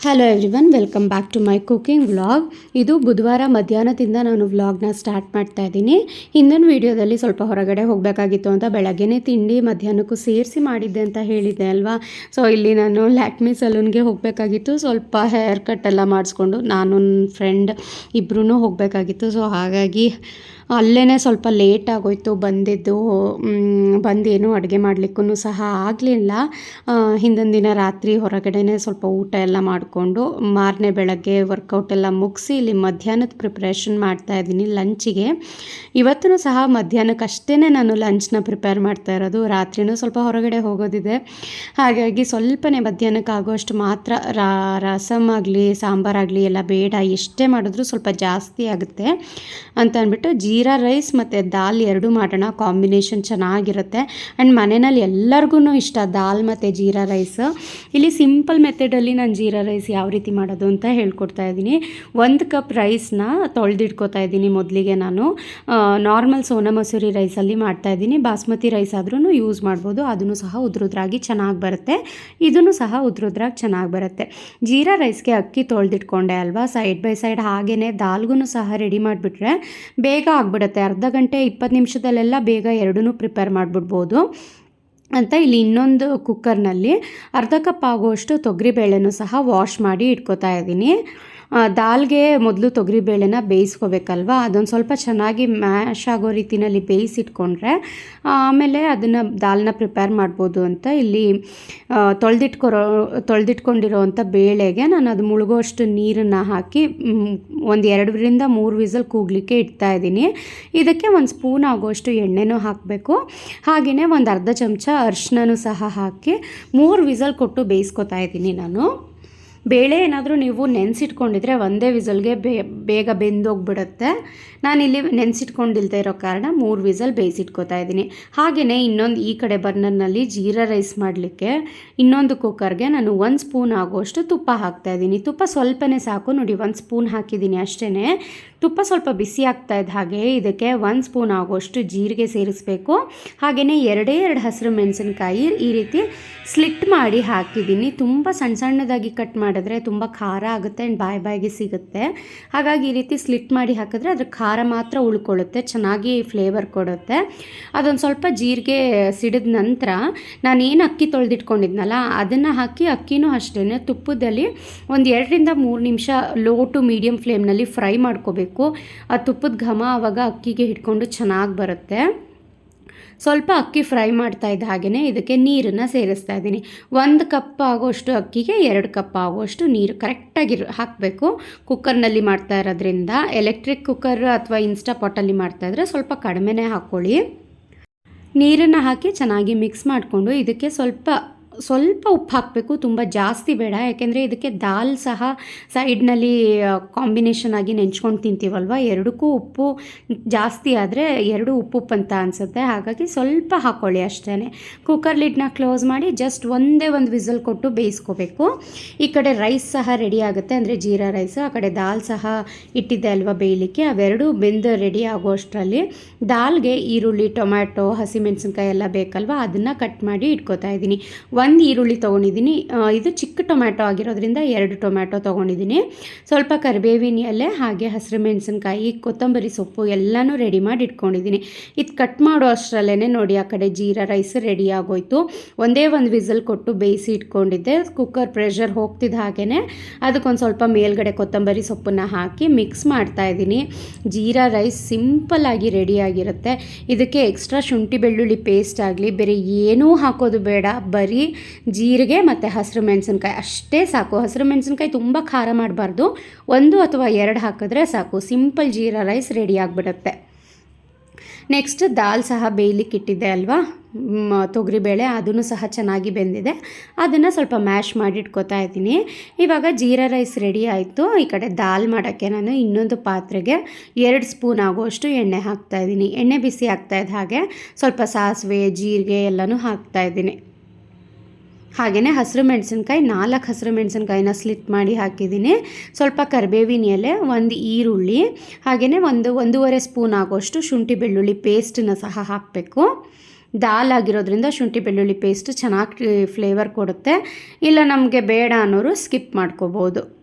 Hello everyone welcome back to my cooking vlog ಇದು ಬುಧವಾರ ಮಧ್ಯಾಹ್ನದಿಂದ ನಾನು ವ್ಲಾಗ್ನ ಸ್ಟಾರ್ಟ್ ಮಾಡ್ತಾ ಇದ್ದೀನಿ. ಹಿಂದಿನ ವೀಡಿಯೋದಲ್ಲಿ ಸ್ವಲ್ಪ ಹೊರಗಡೆ ಹೋಗಬೇಕಾಗಿತ್ತು ಅಂತ ಬೆಳಗ್ಗೆನೇ ತಿಂಡಿ ಮಧ್ಯಾಹ್ನಕ್ಕೂ ಸೇರಿಸಿ ಮಾಡಿದ್ದೆ ಅಂತ ಹೇಳಿದ್ದೆ ಅಲ್ವಾ? ಸೊ ಇಲ್ಲಿ ನಾನು ಲ್ಯಾಕ್ಮಿ ಸಲೂನ್ಗೆ ಹೋಗಬೇಕಾಗಿತ್ತು. ಸ್ವಲ್ಪ ಹೇರ್ ಕಟ್ ಎಲ್ಲ ಮಾಡಿಸ್ಕೊಂಡು ನಾನು ನನ್ನ ಫ್ರೆಂಡ್ ಇಬ್ಬರೂ ಹೋಗಬೇಕಾಗಿತ್ತು. ಸೊ ಹಾಗಾಗಿ ಅಲ್ಲೇ ಸ್ವಲ್ಪ ಲೇಟ್ ಆಗೋಯ್ತು. ಬಂದಿದ್ದು ಬಂದೇನು ಅಡುಗೆ ಮಾಡಲಿಕ್ಕೂ ಸಹ ಆಗಲಿಲ್ಲ. ಹಿಂದಿನ ದಿನ ರಾತ್ರಿ ಹೊರಗಡೆನೇ ಸ್ವಲ್ಪ ಊಟ ಎಲ್ಲ ಮಾಡಿಕೊಂಡು ಮಾರನೇ ಬೆಳಗ್ಗೆ ವರ್ಕೌಟ್ ಎಲ್ಲ ಮುಗಿಸಿ ಇಲ್ಲಿ ಮಧ್ಯಾಹ್ನದ ಪ್ರಿಪ್ರೇಷನ್ ಮಾಡ್ತಾ ಇದ್ದೀನಿ ಲಂಚಿಗೆ ಇವತ್ತೂ ಸಹ ಮಧ್ಯಾಹ್ನಕ್ಕೆ ಅಷ್ಟೇ ನಾನು ಲಂಚ್ನ ಪ್ರಿಪೇರ್ ಮಾಡ್ತಾ ಇರೋದು. ರಾತ್ರಿನೂ ಸ್ವಲ್ಪ ಹೊರಗಡೆ ಹೋಗೋದಿದೆ. ಹಾಗಾಗಿ ಸ್ವಲ್ಪನೇ ಮಧ್ಯಾಹ್ನಕ್ಕೆ ಆಗೋಷ್ಟು ಮಾತ್ರ ರಾ, ರಸಮ್ ಆಗಲಿ ಸಾಂಬಾರಾಗಲಿ ಎಲ್ಲ ಬೇಡ. ಎಷ್ಟೇ ಮಾಡಿದ್ರೂ ಸ್ವಲ್ಪ ಜಾಸ್ತಿ ಆಗುತ್ತೆ ಅಂತ ಅಂದ್ಬಿಟ್ಟು ಜೀರಾ ರೈಸ್ ಮತ್ತು ದಾಲ್ ಎರಡೂ ಮಾಡೋಣ. ಕಾಂಬಿನೇಷನ್ ಚೆನ್ನಾಗಿರುತ್ತೆ. ಆ್ಯಂಡ್ ಮನೆಯಲ್ಲಿ ಎಲ್ಲರಿಗೂ ಇಷ್ಟ ದಾಲ್ ಮತ್ತು ಜೀರಾ ರೈಸ್ ಇಲ್ಲಿ ಸಿಂಪಲ್ ಮೆಥಡಲ್ಲಿ ನಾನು ಜೀರಾ ರೈಸ್ ಯಾವ ರೀತಿ ಮಾಡೋದು ಅಂತ ಹೇಳ್ಕೊಡ್ತಾ ಇದ್ದೀನಿ. ಒಂದು ಕಪ್ ರೈಸ್ನ ತೊಳೆದಿಟ್ಕೋತಾ ಇದ್ದೀನಿ ಮೊದಲಿಗೆ ನಾನು. ನಾರ್ಮಲ್ ಸೋನಾ ಮಸೂರಿ ರೈಸಲ್ಲಿ ಮಾಡ್ತಾ ಇದ್ದೀನಿ. ಬಾಸ್ಮತಿ ರೈಸ್ ಆದ್ರೂ ಯೂಸ್ ಮಾಡ್ಬೋದು. ಅದನ್ನು ಸಹ ಉದ್ರುದ್ರಾಗಿ ಚೆನ್ನಾಗಿ ಬರುತ್ತೆ. ಇದನ್ನು ಸಹ ಉದ್ರುದ್ರಾಗಿ ಚೆನ್ನಾಗಿ ಬರುತ್ತೆ. ಜೀರಾ ರೈಸ್ಗೆ ಅಕ್ಕಿ ತೊಳೆದಿಟ್ಕೊಂಡೆ ಅಲ್ವಾ? ಸೈಡ್ ಬೈ ಸೈಡ್ ಹಾಗೇ ದಾಲ್ಗೂ ಸಹ ರೆಡಿ ಮಾಡಿಬಿಟ್ರೆ ಬೇಗ ಆಗಿಬಿಡುತ್ತೆ. ಅರ್ಧ ಗಂಟೆ ಇಪ್ಪತ್ತು ನಿಮಿಷದಲ್ಲೆಲ್ಲ ಬೇಗ ಎರಡೂ ಪ್ರಿಪೇರ್ ಮಾಡಿಬಿಡ್ಬೋದು. ಅಂತ ಇಲ್ಲಿ ಇನ್ನೊಂದು ಕುಕ್ಕರ್ನಲ್ಲಿ ಅರ್ಧ ಕಪ್ ಆಗುವಷ್ಟು ತೊಗರಿಬೇಳೆನೂ ಸಹ ವಾಶ್ ಮಾಡಿ ಇಟ್ಕೋತಾ ಇದ್ದೀನಿ. ದಾಲ್ಗೆ ಮೊದಲು ತೊಗರಿಬೇಳೆನ ಬೇಯಿಸ್ಕೋಬೇಕಲ್ವ? ಅದೊಂದು ಸ್ವಲ್ಪ ಚೆನ್ನಾಗಿ ಮ್ಯಾಶ್ ಆಗೋ ರೀತಿನಲ್ಲಿ ಬೇಯಿಸಿಟ್ಕೊಂಡ್ರೆ ಆಮೇಲೆ ಅದನ್ನು ದಾಲ್ನ ಪ್ರಿಪೇರ್ ಮಾಡ್ಬೋದು ಅಂತ ಇಲ್ಲಿ ತೊಳೆದಿಟ್ಕೊರೋ ತೊಳೆದಿಟ್ಕೊಂಡಿರೋ ಅಂಥ ಬೇಳೆಗೆ ನಾನು ಅದು ಮುಳುಗೋಷ್ಟು ನೀರನ್ನು ಹಾಕಿ ಒಂದು ಎರಡರಿಂದ ಮೂರು ವಿಸಲ್ ಕೂಗಲಿಕ್ಕೆ ಇಡ್ತಾ ಇದ್ದೀನಿ. ಇದಕ್ಕೆ ಒಂದು ಸ್ಪೂನ್ ಆಗೋಷ್ಟು ಎಣ್ಣೆನೂ ಹಾಕಬೇಕು. ಹಾಗೆಯೇ ಒಂದು ಅರ್ಧ ಚಮಚ ಅರಿಶಿನೂ ಸಹ ಹಾಕಿ ಮೂರು ವಿಸಲ್ ಕೊಟ್ಟು ಬೇಯಿಸ್ಕೊತಾ ಇದ್ದೀನಿ ನಾನು. ಬೇಳೆ ಏನಾದರೂ ನೀವು ನೆನೆಸಿಟ್ಕೊಂಡಿದ್ರೆ ಒಂದೇ ವಿಸಲ್ಗೆ ಬೇಗ ಬೆಂದೋಗ್ಬಿಡುತ್ತೆ. ನಾನಿಲ್ಲಿ ನೆನೆಸಿಟ್ಕೊಂಡಿಲ್ದೇ ಇರೋ ಕಾರಣ ಮೂರು ವಿಸಲ್ ಬೇಯಿಸಿಟ್ಕೋತಾ ಇದ್ದೀನಿ. ಹಾಗೆಯೇ ಇನ್ನೊಂದು ಈ ಕಡೆ ಬರ್ನರ್ನಲ್ಲಿ ಜೀರಾ ರೈಸ್ ಮಾಡಲಿಕ್ಕೆ ಇನ್ನೊಂದು ಕುಕ್ಕರ್ಗೆ ನಾನು ಒಂದು ಸ್ಪೂನ್ ಆಗೋಷ್ಟು ತುಪ್ಪ ಹಾಕ್ತಾ ಇದ್ದೀನಿ. ತುಪ್ಪ ಸ್ವಲ್ಪನೇ ಸಾಕು. ನೋಡಿ, ಒಂದು ಸ್ಪೂನ್ ಹಾಕಿದ್ದೀನಿ ಅಷ್ಟೇ ತುಪ್ಪ ಸ್ವಲ್ಪ ಬಿಸಿ ಆಗ್ತಾ ಇದ್ದ ಹಾಗೆ ಇದಕ್ಕೆ ಒಂದು ಸ್ಪೂನ್ ಆಗೋಷ್ಟು ಜೀರಿಗೆ ಸೇರಿಸಬೇಕು. ಹಾಗೆಯೇ ಎರಡೇ ಎರಡು ಹಸಿರು ಮೆಣಸಿನ್ಕಾಯಿ ಈ ರೀತಿ ಸ್ಲಿಟ್ ಮಾಡಿ ಹಾಕಿದ್ದೀನಿ. ತುಂಬ ಸಣ್ಣ ಸಣ್ಣದಾಗಿ ಕಟ್ ಮಾಡಿದ್ರೆ ತುಂಬ ಖಾರ ಆಗುತ್ತೆ ಆ್ಯಂಡ್ ಬಾಯಿ ಬಾಯಿಗೆ ಸಿಗುತ್ತೆ. ಹಾಗಾಗಿ ಈ ರೀತಿ ಸ್ಲಿಟ್ ಮಾಡಿ ಹಾಕಿದ್ರೆ ಅದ್ರ ಖಾರ ಮಾತ್ರ ಉಳ್ಕೊಳ್ಳುತ್ತೆ, ಚೆನ್ನಾಗಿ ಫ್ಲೇವರ್ ಕೊಡುತ್ತೆ. ಅದೊಂದು ಸ್ವಲ್ಪ ಜೀರಿಗೆ ಸಿಡಿದ ನಂತರ ನಾನು ಏನು ಅಕ್ಕಿ ತೊಳೆದಿಟ್ಕೊಂಡಿದ್ನಲ್ಲ, ಅದನ್ನು ಹಾಕಿ ಅಕ್ಕಿನೂ ಅಷ್ಟೇ ತುಪ್ಪದಲ್ಲಿ ಒಂದು ಎರಡರಿಂದ ಮೂರು ನಿಮಿಷ ಲೋ ಟು ಮೀಡಿಯಮ್ ಫ್ಲೇಮ್ನಲ್ಲಿ ಫ್ರೈ ಮಾಡ್ಕೋಬೇಕು. ಆ ತುಪ್ಪದ ಘಮ ಅವಾಗ ಅಕ್ಕಿಗೆ ಹಿಡ್ಕೊಂಡು ಚೆನ್ನಾಗಿ ಬರುತ್ತೆ. ಸ್ವಲ್ಪ ಅಕ್ಕಿ ಫ್ರೈ ಮಾಡ್ತಾ ಇದ್ದ ಹಾಗೆಯೇ ಇದಕ್ಕೆ ನೀರನ್ನು ಸೇರಿಸ್ತಾ ಇದ್ದೀನಿ. ಒಂದು ಕಪ್ ಆಗೋಷ್ಟು ಅಕ್ಕಿಗೆ ಎರಡು ಕಪ್ ಆಗೋಷ್ಟು ನೀರು ಕರೆಕ್ಟಾಗಿ ಹಾಕಬೇಕು. ಕುಕ್ಕರ್ನಲ್ಲಿ ಮಾಡ್ತಾ ಇರೋದ್ರಿಂದ ಎಲೆಕ್ಟ್ರಿಕ್ ಕುಕ್ಕರ್ ಅಥವಾ ಇನ್ಸ್ಟಾ ಪಾಟಲ್ಲಿ ಮಾಡ್ತಾ ಇದ್ರೆ ಸ್ವಲ್ಪ ಕಡಿಮೆನೇ ಹಾಕ್ಕೊಳ್ಳಿ. ನೀರನ್ನು ಹಾಕಿ ಚೆನ್ನಾಗಿ ಮಿಕ್ಸ್ ಮಾಡಿಕೊಂಡು ಇದಕ್ಕೆ ಸ್ವಲ್ಪ ಸ್ವಲ್ಪ ಉಪ್ಪು ಹಾಕಬೇಕು, ತುಂಬ ಜಾಸ್ತಿ ಬೇಡ. ಯಾಕೆಂದರೆ ಇದಕ್ಕೆ ದಾಲ್ ಸಹ ಸೈಡ್ನಲ್ಲಿ ಕಾಂಬಿನೇಷನ್ ಆಗಿ ನೆಂಚ್ಕೊಂಡು ತಿಂತೀವಲ್ವ? ಎರಡಕ್ಕೂ ಉಪ್ಪು ಜಾಸ್ತಿ ಆದರೆ ಎರಡು ಉಪ್ಪು ಉಪ್ಪು ಅಂತ ಅನಿಸುತ್ತೆ. ಹಾಗಾಗಿ ಸ್ವಲ್ಪ ಹಾಕ್ಕೊಳ್ಳಿ ಅಷ್ಟೇ ಕುಕ್ಕರ್ ಲಿಡ್ನ ಕ್ಲೋಸ್ ಮಾಡಿ ಜಸ್ಟ್ ಒಂದೇ ಒಂದು ವಿಸಲ್ ಕೊಟ್ಟು ಬೇಯಿಸ್ಕೋಬೇಕು. ಈ ಕಡೆ ರೈಸ್ ಸಹ ರೆಡಿ ಆಗುತ್ತೆ. ಅಂದರೆ ಜೀರಾ ರೈಸ್ ಆ ಕಡೆ ದಾಲ್ ಸಹ ಇಟ್ಟಿದ್ದೆ ಅಲ್ವಾ ಬೇಯಲಿಕ್ಕೆ? ಅವೆರಡೂ ಬೆಂದು ರೆಡಿ ಆಗೋಷ್ಟರಲ್ಲಿ ದಾಲ್ಗೆ ಈರುಳ್ಳಿ, ಟೊಮ್ಯಾಟೊ, ಹಸಿಮೆಣಸಿನ್ಕಾಯಿ ಎಲ್ಲ ಬೇಕಲ್ವ? ಅದನ್ನು ಕಟ್ ಮಾಡಿ ಇಟ್ಕೋತಾ ಇದ್ದೀನಿ. ಒಂದು ಈರುಳ್ಳಿ ತೊಗೊಂಡಿದ್ದೀನಿ. ಇದು ಚಿಕ್ಕ ಟೊಮ್ಯಾಟೊ ಆಗಿರೋದ್ರಿಂದ ಎರಡು ಟೊಮ್ಯಾಟೊ ತೊಗೊಂಡಿದ್ದೀನಿ. ಸ್ವಲ್ಪ ಕರಿಬೇವಿನ ಎಲೆ, ಹಾಗೆ ಹಸಿರು ಮೆಣಸಿನ್ಕಾಯಿ ಕೊತ್ತಂಬರಿ ಸೊಪ್ಪು ಎಲ್ಲನೂ ರೆಡಿ ಮಾಡಿ ಇಟ್ಕೊಂಡಿದ್ದೀನಿ. ಇದು ಕಟ್ ಮಾಡೋ ಅಷ್ಟರಲ್ಲೇ ನೋಡಿ, ಆ ಕಡೆ ಜೀರಾ ರೈಸ್ ರೆಡಿ ಆಗೋಯ್ತು. ಒಂದೇ ಒಂದು ವಿಸಲ್ ಕೊಟ್ಟು ಬೇಯಿಸಿ ಇಟ್ಕೊಂಡಿದ್ದೆ. ಕುಕ್ಕರ್ ಪ್ರೆಷರ್ ಹೋಗ್ತಿದ್ದ ಹಾಗೆಯೇ ಅದಕ್ಕೊಂದು ಸ್ವಲ್ಪ ಮೇಲ್ಗಡೆ ಕೊತ್ತಂಬರಿ ಸೊಪ್ಪನ್ನು ಹಾಕಿ ಮಿಕ್ಸ್ ಮಾಡ್ತಾ ಇದ್ದೀನಿ. ಜೀರಾ ರೈಸ್ ಸಿಂಪಲ್ ಆಗಿ ರೆಡಿ ಆಗಿರುತ್ತೆ. ಇದಕ್ಕೆ ಎಕ್ಸ್ಟ್ರಾ ಶುಂಠಿ ಬೆಳ್ಳುಳ್ಳಿ ಪೇಸ್ಟ್ ಆಗಲಿ, ಬೇರೆ ಏನೂ ಹಾಕೋದು ಬೇಡ. ಬರೀ ಜೀರಿಗೆ ಮತ್ತು ಹಸಿರು ಮೆಣಸಿನ್ಕಾಯಿ, ಅಷ್ಟೇ ಸಾಕು. ಹಸಿರು ಮೆಣಸಿನ್ಕಾಯಿ ತುಂಬ ಖಾರ ಮಾಡಬಾರ್ದು. ಒಂದು ಅಥವಾ ಎರಡು ಹಾಕಿದ್ರೆ ಸಾಕು. ಸಿಂಪಲ್ ಜೀರಾ ರೈಸ್ ರೆಡಿ ಆಗಿಬಿಡುತ್ತೆ. ನೆಕ್ಸ್ಟ್ ದಾಲ್ ಸಹ ಬೇಯಲಿಕ್ಕೆ ಇಟ್ಟಿದ್ದೆ ಅಲ್ವಾ? ತೊಗರಿಬೇಳೆ ಅದನ್ನು ಸಹ ಚೆನ್ನಾಗಿ ಬೆಂದಿದೆ. ಅದನ್ನು ಸ್ವಲ್ಪ ಮ್ಯಾಶ್ ಮಾಡಿ ಇಟ್ಕೋತಾ ಇದ್ದೀನಿ. ಇವಾಗ ಜೀರಾ ರೈಸ್ ರೆಡಿ ಆಯಿತು. ಈ ಕಡೆ ದಾಲ್ ಮಾಡೋಕ್ಕೆ ನಾನು ಇನ್ನೊಂದು ಪಾತ್ರೆಗೆ ಎರಡು ಸ್ಪೂನ್ ಆಗುವಷ್ಟು ಎಣ್ಣೆ ಹಾಕ್ತಾ ಇದ್ದೀನಿ. ಎಣ್ಣೆ ಬಿಸಿ ಆಗ್ತಾಯಿದ್ದ ಹಾಗೆ ಸ್ವಲ್ಪ ಸಾಸಿವೆ, ಜೀರಿಗೆ ಎಲ್ಲನೂ ಹಾಕ್ತಾ ಇದ್ದೀನಿ. ಹಾಗೆಯೇ ಹಸಿರು ಮೆಣಸಿನ್ಕಾಯಿ, ನಾಲ್ಕು ಹಸಿರು ಮೆಣಸಿನ್ಕಾಯಿನ ಸ್ಲಿಟ್ ಮಾಡಿ ಹಾಕಿದ್ದೀನಿ. ಸ್ವಲ್ಪ ಕರಿಬೇವಿನ ಎಲೆ, ಒಂದು ಈರುಳ್ಳಿ ಹಾಗೆಯೇ ಒಂದು, ಒಂದೂವರೆ ಸ್ಪೂನ್ ಆಗೋಷ್ಟು ಶುಂಠಿ ಬೆಳ್ಳುಳ್ಳಿ ಪೇಸ್ಟನ್ನ ಸಹ ಹಾಕಬೇಕು. ದಾಲ್ ಆಗಿರೋದ್ರಿಂದ ಶುಂಠಿ ಬೆಳ್ಳುಳ್ಳಿ ಪೇಸ್ಟ್ ಚೆನ್ನಾಗಿ ಫ್ಲೇವರ್ ಕೊಡುತ್ತೆ. ಇಲ್ಲ ನಮಗೆ ಬೇಡ ಅನ್ನೋರು ಸ್ಕಿಪ್ ಮಾಡ್ಕೋಬೋದು.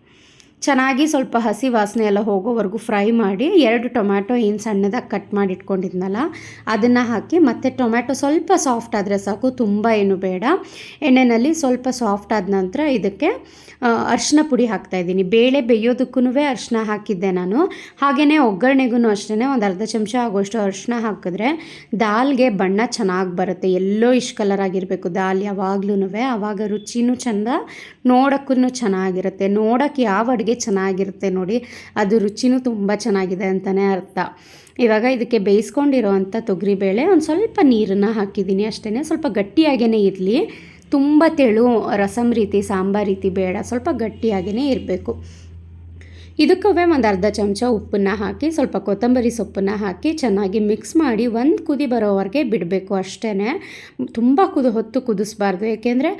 ಚೆನ್ನಾಗಿ ಸ್ವಲ್ಪ ಹಸಿ ವಾಸನೆ ಎಲ್ಲ ಹೋಗೋವರೆಗೂ ಫ್ರೈ ಮಾಡಿ ಎರಡು ಟೊಮ್ಯಾಟೊ ಏನು ಸಣ್ಣದಾಗಿ ಕಟ್ ಮಾಡಿ ಇಟ್ಕೊಂಡಿದ್ನಲ್ಲ, ಅದನ್ನು ಹಾಕಿ ಮತ್ತು ಟೊಮ್ಯಾಟೊ ಸ್ವಲ್ಪ ಸಾಫ್ಟ್ ಆದರೆ ಸಾಕು, ತುಂಬ ಏನು ಬೇಡ. ಎಣ್ಣೆಯಲ್ಲಿ ಸ್ವಲ್ಪ ಸಾಫ್ಟ್ ಆದ ನಂತರ ಇದಕ್ಕೆ ಅರಿಶಿನ ಪುಡಿ ಹಾಕ್ತಾಯಿದ್ದೀನಿ ಬೇಳೆ ಬೇಯೋದಕ್ಕೂ ಅರಿಶಿನ ಹಾಕಿದ್ದೆ ನಾನು. ಹಾಗೆಯೇ ಒಗ್ಗರಣೆಗೂ ಅಷ್ಟೇ ಒಂದು ಅರ್ಧ ಚಮಚ ಆಗೋಷ್ಟು ಅರಿಶಿನ ಹಾಕಿದ್ರೆ ದಾಲ್ಗೆ ಬಣ್ಣ ಚೆನ್ನಾಗಿ ಬರುತ್ತೆ. ಎಲ್ಲೋ ಇಷ್ಟು ಕಲರ್ ಆಗಿರಬೇಕು ದಾಲ್ ಯಾವಾಗ್ಲೂ ಆವಾಗ ರುಚಿನೂ ಚೆಂದ ನೋಡೋಕ್ಕೂ ಚೆನ್ನಾಗಿರುತ್ತೆ. ನೋಡೋಕ್ಕೆ ಯಾವ ಅಡುಗೆ ಚೆನ್ನಾಗಿರುತ್ತೆ ನೋಡಿ. ಅದು ರುಚಿನೂ ತುಂಬ ಚೆನ್ನಾಗಿದೆ ಅಂತಲೇ ಅರ್ಥ. ಇವಾಗ ಇದಕ್ಕೆ ಬೇಯಿಸ್ಕೊಂಡಿರೋವಂಥ ತೊಗರಿಬೇಳೆ ಒಂದು ಸ್ವಲ್ಪ ನೀರನ್ನು ಹಾಕಿದ್ದೀನಿ ಅಷ್ಟೇ ಸ್ವಲ್ಪ ಗಟ್ಟಿಯಾಗೇ ಇರಲಿ. ತುಂಬ ತೆಳು ರಸಮ್ ರೀತಿ, ಸಾಂಬಾರ್ ರೀತಿ ಬೇಡ. ಸ್ವಲ್ಪ ಗಟ್ಟಿಯಾಗೇ ಇರಬೇಕು. ಇದಕ್ಕವೇ ಒಂದು ಅರ್ಧ ಚಮಚ ಉಪ್ಪನ್ನು ಹಾಕಿ, ಸ್ವಲ್ಪ ಕೊತ್ತಂಬರಿ ಸೊಪ್ಪನ್ನು ಹಾಕಿ ಚೆನ್ನಾಗಿ ಮಿಕ್ಸ್ ಮಾಡಿ ಒಂದು ಕುದಿ ಬರೋವರೆಗೆ ಬಿಡಬೇಕು ಅಷ್ಟೇ ತುಂಬ ಕುದು, ಹೊತ್ತು ಕುದಿಸ್ಬಾರ್ದು. ಏಕೆಂದರೆ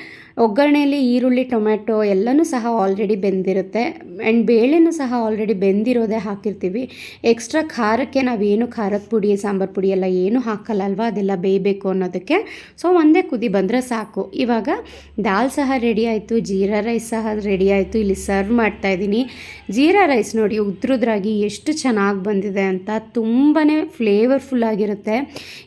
ಒಗ್ಗರಣೆಯಲ್ಲಿ ಈರುಳ್ಳಿ ಟೊಮೆಟೊ ಎಲ್ಲನೂ ಸಹ ಆಲ್ರೆಡಿ ಬೆಂದಿರುತ್ತೆ. ಆ್ಯಂಡ್ ಬೇಳೆನೂ ಸಹ ಆಲ್ರೆಡಿ ಬೆಂದಿರೋದೇ ಹಾಕಿರ್ತೀವಿ. ಎಕ್ಸ್ಟ್ರಾ ಖಾರಕ್ಕೆ ನಾವೇನು ಖಾರದ ಪುಡಿ, ಸಾಂಬಾರು ಪುಡಿ ಎಲ್ಲ ಏನು ಹಾಕಲ್ಲ ಅಲ್ವಾ ಅದೆಲ್ಲ ಬೇಯಬೇಕು ಅನ್ನೋದಕ್ಕೆ. ಸೊ ಒಂದೇ ಕುದಿ ಬಂದರೆ ಸಾಕು. ಇವಾಗ ದಾಲ್ ಸಹ ರೆಡಿ ಆಯಿತು, ಜೀರಾ ರೈಸ್ ಸಹ ರೆಡಿ ಆಯಿತು. ಇಲ್ಲಿ ಸರ್ವ್ ಮಾಡ್ತಾಯಿದ್ದೀನಿ ಜೀರಾ ರೈಸ್ ನೋಡಿ ಉದ್ರುದ್ರಾಗಿ ಎಷ್ಟು ಚೆನ್ನಾಗಿ ಬಂದಿದೆ ಅಂತ ತುಂಬಾ ಫ್ಲೇವರ್ಫುಲ್ ಆಗಿರುತ್ತೆ.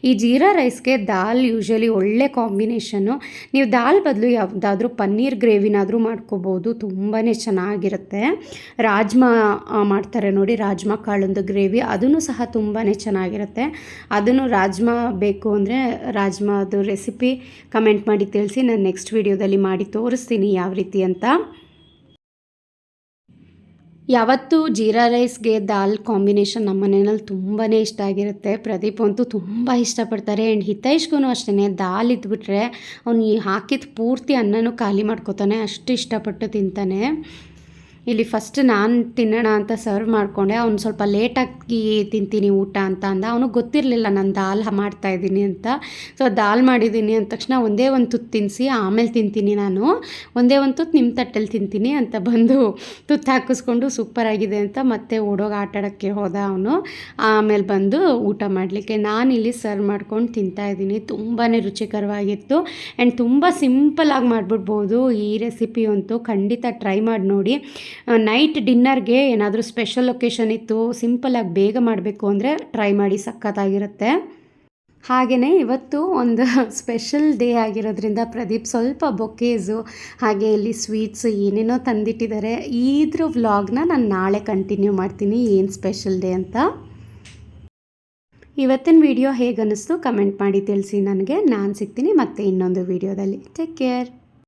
ಈ ಜೀರಾ ರೈಸ್ಗೆ ದಾಲ್ ಯೂಶ್ವಲಿ ಒಳ್ಳೆ ಕಾಂಬಿನೇಷನ್ನು ನೀವು ದಾಲ್ ಬದಲು ಯಾವುದಾದ್ರೂ ಪನ್ನೀರ್ ಗ್ರೇವಿನಾದರೂ ಮಾಡ್ಕೋಬೋದು ತುಂಬಾ ಚೆನ್ನಾಗಿರುತ್ತೆ. ರಾಜ್ಮಾ ಮಾಡ್ತಾರೆ ನೋಡಿ, ರಾಜ್ಮಾ ಕಾಳೊಂದು ಗ್ರೇವಿ ಅದನ್ನು ಸಹ ತುಂಬಾ ಚೆನ್ನಾಗಿರುತ್ತೆ. ಅದನ್ನು ರಾಜ್ಮಾ ಬೇಕು ಅಂದರೆ ರಾಜ್ಮಾದು ರೆಸಿಪಿ ಕಮೆಂಟ್ ಮಾಡಿ ತಿಳಿಸಿ, ನಾನು ನೆಕ್ಸ್ಟ್ ವೀಡಿಯೋದಲ್ಲಿ ಮಾಡಿ ತೋರಿಸ್ತೀನಿ ಯಾವ ರೀತಿ ಅಂತ. ಯಾವತ್ತೂ ಜೀರಾ ರೈಸ್ಗೆ ದಾಲ್ ಕಾಂಬಿನೇಷನ್ ನಮ್ಮ ಮನೆಯಲ್ಲಿ ತುಂಬಾ ಇಷ್ಟ ಆಗಿರುತ್ತೆ. ಪ್ರದೀಪ್ ಅಂತೂ ತುಂಬ ಇಷ್ಟಪಡ್ತಾರೆ. ಆ್ಯಂಡ್ ಹಿತೈಷ್ಗೂ ಅಷ್ಟೇ ದಾಲ್ ಇದ್ಬಿಟ್ರೆ ಅವ್ನು ಹಾಕಿದ ಪೂರ್ತಿ ಅನ್ನನೂ ಖಾಲಿ ಮಾಡ್ಕೋತಾನೆ, ಅಷ್ಟು ಇಷ್ಟಪಟ್ಟು ತಿಂತಾನೆ. ಇಲ್ಲಿ ಫಸ್ಟ್ ನಾನು ತಿನ್ನೋಣ ಅಂತ ಸರ್ವ್ ಮಾಡಿಕೊಂಡೆ. ಅವ್ನು ಸ್ವಲ್ಪ ಲೇಟಾಗಿ ತಿಂತೀನಿ ಊಟ ಅಂತ ಅಂದ. ಅವನು ಗೊತ್ತಿರಲಿಲ್ಲ ನಾನು ದಾಲ್ ಮಾಡ್ತಾಯಿದ್ದೀನಿ ಅಂತ. ಸೊ ದಾಲ್ ಮಾಡಿದ್ದೀನಿ ಅಂದ ತಕ್ಷಣ ಒಂದೇ ಒಂದು ತುತ್ತು ತಿನ್ನಿಸಿ ಆಮೇಲೆ ತಿಂತೀನಿ ನಾನು. ಒಂದೇ ಒಂದು ತುತ್ತು ನಿಮ್ಮ ತಟ್ಟೆಲ್ಲಿ ತಿಂತೀನಿ ಅಂತ ಬಂದು ತುತ್ತು ಹಾಕಿಸ್ಕೊಂಡು ಸೂಪರಾಗಿದೆ ಅಂತ ಮತ್ತೆ ಓಡೋಗಿ ಆಟಾಡೋಕ್ಕೆ ಹೋದ ಅವನು. ಆಮೇಲೆ ಬಂದು ಊಟ ಮಾಡಲಿಕ್ಕೆ ಇಲ್ಲಿ ಸರ್ವ್ ಮಾಡ್ಕೊಂಡು ತಿಂತಾಯಿದ್ದೀನಿ ತುಂಬಾ ರುಚಿಕರವಾಗಿತ್ತು. ಆ್ಯಂಡ್ ತುಂಬ ಸಿಂಪಲಾಗಿ ಮಾಡಿಬಿಡ್ಬೋದು ಈ ರೆಸಿಪಿ ಅಂತೂ. ಖಂಡಿತ ಟ್ರೈ ಮಾಡಿ ನೋಡಿ. ನೈಟ್ ಡಿನ್ನರ್ಗೆ ಏನಾದರೂ ಸ್ಪೆಷಲ್ ಲೊಕೇಶನ್ ಇತ್ತು ಸಿಂಪಲಾಗಿ ಬೇಗ ಮಾಡಬೇಕು ಅಂದರೆ ಟ್ರೈ ಮಾಡಿ ಸಖತ್ತಾಗಿರುತ್ತೆ. ಹಾಗೆಯೇ ಇವತ್ತು ಒಂದು ಸ್ಪೆಷಲ್ ಡೇ ಆಗಿರೋದ್ರಿಂದ ಪ್ರದೀಪ್ ಸ್ವಲ್ಪ ಬೊಕೇಸು, ಹಾಗೆ ಇಲ್ಲಿ ಸ್ವೀಟ್ಸ್ ಏನೇನೋ ತಂದಿಟ್ಟಿದ್ದಾರೆ. ಇದ್ರ ವ್ಲಾಗ್ನ ನಾನು ನಾಳೆ ಕಂಟಿನ್ಯೂ ಮಾಡ್ತೀನಿ, ಏನು ಸ್ಪೆಷಲ್ ಡೇ ಅಂತ. ಇವತ್ತಿನ ವಿಡಿಯೋ ಹೇಗೆ ಅನ್ನಿಸ್ತು ಕಮೆಂಟ್ ಮಾಡಿ ತಿಳಿಸಿ ನನಗೆ. ನಾನು ಸಿಗ್ತೀನಿ ಮತ್ತೆ ಇನ್ನೊಂದು ವಿಡಿಯೋದಲ್ಲಿ ಟೇಕ್ ಕೇರ್